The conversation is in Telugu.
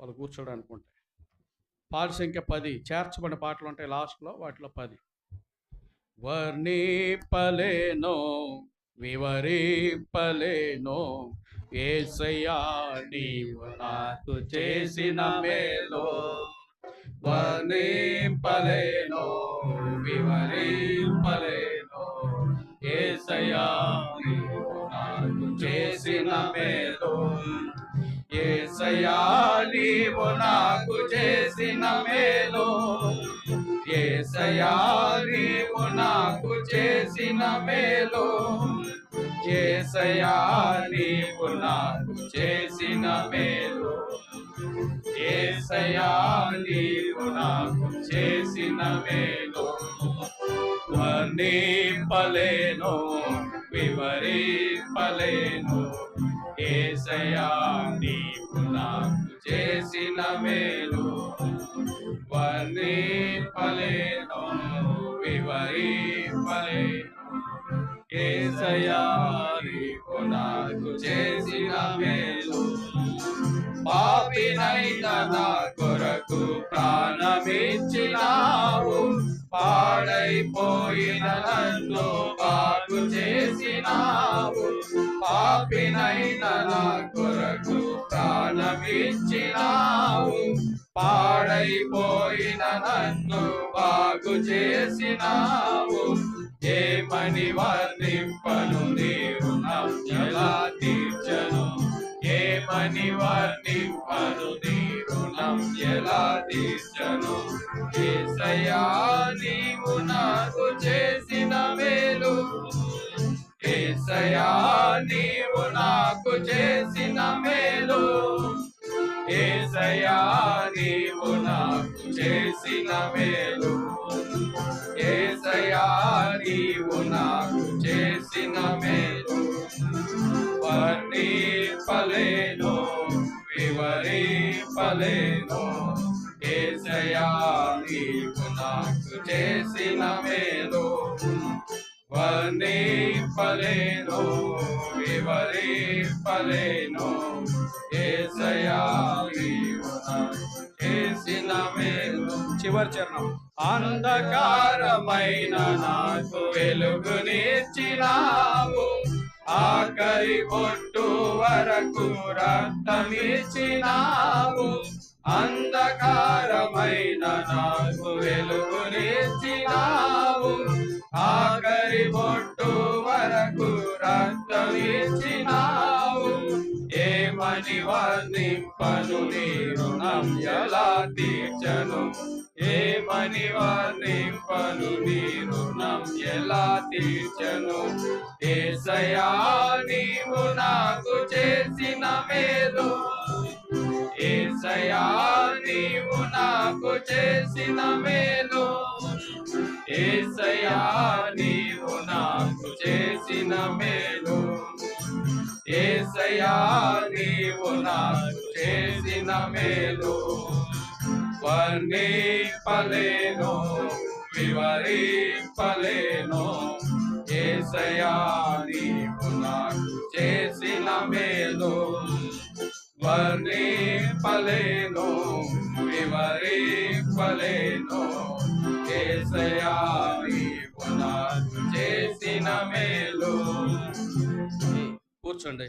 వాళ్ళు కూర్చోడానికి ఉంటాయి పాట సంఖ్య పది చేర్చబడిన పాటలు ఉంటాయి లాస్ట్లో వాటిలో పది. వర్ణిపలేనో వివరింపలేనో ఏసయ్యా నీవు నాకు చేసిన మేలో. వర్ణింపలేనో వివరింపలేనో. నీవు నాకు చేసిన మేలో. ఏసయా నీవు నాకు చేసిన మేలో. ఏసయా నీవు నాకు చేసిన మేలు. ఏసయా నీవు నాకు చేసిన మేలు. వర్ణింపలేను వివరింపలేను. ఏసయా నీ మేలు వర్ణింపలేను వివరింపలేను ఏసయ్యా నీవు నాకు చేసిన మేలు పాపినైన నా కొరకు ప్రాణమిచ్చినావు. పాడైపోయిన నన్ను బాగు చేసినావు. పాపినైన నా కొరకు స్థానమిచ్చినావు. పాడైపోయిన నన్ను బాగు చేసినావు. ఏమని వర్ణింపను నీవు ఎలా తీర్చను. ఏమని వర్ణింపను నీవు రుణం తీర్చను. ఏసయా నీవు నాకు చేసిన మేలు. ఏసయా నీవు చేసిన మేలు. ఏసయ్యా నీవు నాకు చేసిన మేలు. ఏసయ్యా నీవు నాకు చేసిన మేలు. వర్ణింపలేను వివరింపలేను. ఏసయ్యా నీవు నాకు చేసిన మేలు. వర్ణి వివరింపలేను ఏసయ్యా నీవు నాకు చేసిన మేలు. చివరి చరణం. అంధకారమైన నాకు వెలుగునిచ్చినావు ఆఖరి పొట్టు వరకు రక్తమిచ్చినావు అంధకారమైన నాకు వెలుగునిచ్చినావు ఏమని వర్ణింపను నీ రుణం ఎలా తీర్చను. ఏమని వర్ణింపను నీ రుణం ఎలా తీర్చను. ఏసయా నీవు నాకు చేసిన మేలు. ఏసయా నీవు నాకు చేసిన మేలు. ఏసయా నీవు నాకు చేసిన మేలు. ఏసయా నీవు నాకు చేసిన మేలు. వర్ణింపలేను వివరింపలేను. ఏసయా నీవు నాకు చేసిన మేలు. వర్ణింపలేను వివరింపలేను. ఏసయా నీవు నాకు చేసిన మేలు. కూర్చోండి